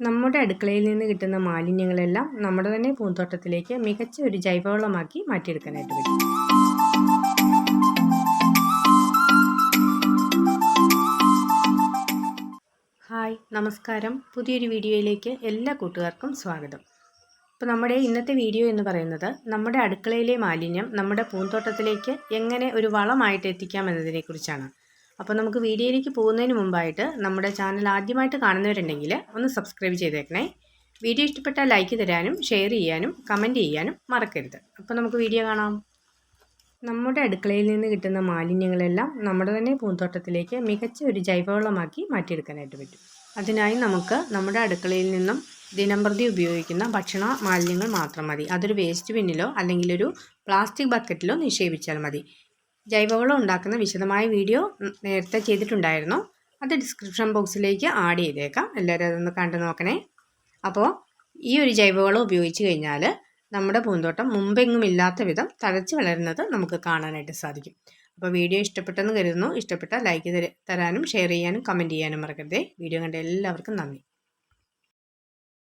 നമ്മുടെ അടുക്കളയിൽ നിന്ന് കിട്ടുന്ന മാലിന്യങ്ങളെല്ലാം നമ്മുടെ തന്നെ പൂന്തോട്ടത്തിലേക്ക് മികച്ച ഒരു ജൈവവളമാക്കി മാറ്റിയെടുക്കാനായിട്ട് പറ്റും. ഹായ് നമസ്കാരം. പുതിയൊരു വീഡിയോയിലേക്ക് എല്ലാ കൂട്ടുകാർക്കും സ്വാഗതം. അപ്പോൾ നമ്മുടെ ഇന്നത്തെ വീഡിയോ എന്ന് പറയുന്നത് നമ്മുടെ അടുക്കളയിലെ മാലിന്യം നമ്മുടെ പൂന്തോട്ടത്തിലേക്ക് എങ്ങനെ ഒരു വളമായിട്ട് എത്തിക്കാം എന്നതിനെക്കുറിച്ചാണ്. അപ്പോൾ നമുക്ക് വീഡിയോയിലേക്ക് പോകുന്നതിന് മുമ്പായിട്ട് നമ്മുടെ ചാനൽ ആദ്യമായിട്ട് കാണുന്നവരുണ്ടെങ്കിൽ ഒന്ന് സബ്സ്ക്രൈബ് ചെയ്തേക്കണേ. വീഡിയോ ഇഷ്ടപ്പെട്ടാൽ ലൈക്ക് തരാനും ഷെയർ ചെയ്യാനും കമന്റ് ചെയ്യാനും മറക്കരുത്. അപ്പോൾ നമുക്ക് വീഡിയോ കാണാം. നമ്മുടെ അടുക്കളയിൽ നിന്ന് കിട്ടുന്ന മാലിന്യങ്ങളെല്ലാം നമ്മുടെ തന്നെ പൂന്തോട്ടത്തിലേക്ക് മികച്ച ഒരു ജൈവവളമാക്കി മാറ്റിയെടുക്കാനായിട്ട് പറ്റും. അതിനായി നമുക്ക് നമ്മുടെ അടുക്കളയിൽ നിന്നും ദിനംപ്രതി ഉപയോഗിക്കുന്ന ഭക്ഷണ മാലിന്യങ്ങൾ മാത്രം മതി. അതൊരു വേസ്റ്റ് ബിന്നിലോ അല്ലെങ്കിൽ ഒരു പ്ലാസ്റ്റിക് ബക്കറ്റിലോ നിക്ഷേപിച്ചാൽ മതി. ജൈവവളം ഉണ്ടാക്കുന്ന വിശദമായ വീഡിയോ നേരത്തെ ചെയ്തിട്ടുണ്ടായിരുന്നു. അത് ഡിസ്ക്രിപ്ഷൻ ബോക്സിലേക്ക് ആഡ് ചെയ്തേക്കാം. എല്ലാവരും അതൊന്ന് കണ്ടു നോക്കണേ. അപ്പോൾ ഈ ഒരു ജൈവവളം ഉപയോഗിച്ച് കഴിഞ്ഞാൽ നമ്മുടെ പൂന്തോട്ടം മുമ്പെങ്ങും ഇല്ലാത്ത വിധം തഴച്ച് വളരുന്നത് നമുക്ക് കാണാനായിട്ട് സാധിക്കും. അപ്പോൾ വീഡിയോ ഇഷ്ടപ്പെട്ടെന്ന് കരുതുന്നു. ഇഷ്ടപ്പെട്ട ലൈക്ക് തരാനും ഷെയർ ചെയ്യാനും കമന്റ് ചെയ്യാനും മറക്കരുതേ. വീഡിയോ കണ്ട എല്ലാവർക്കും നന്ദി.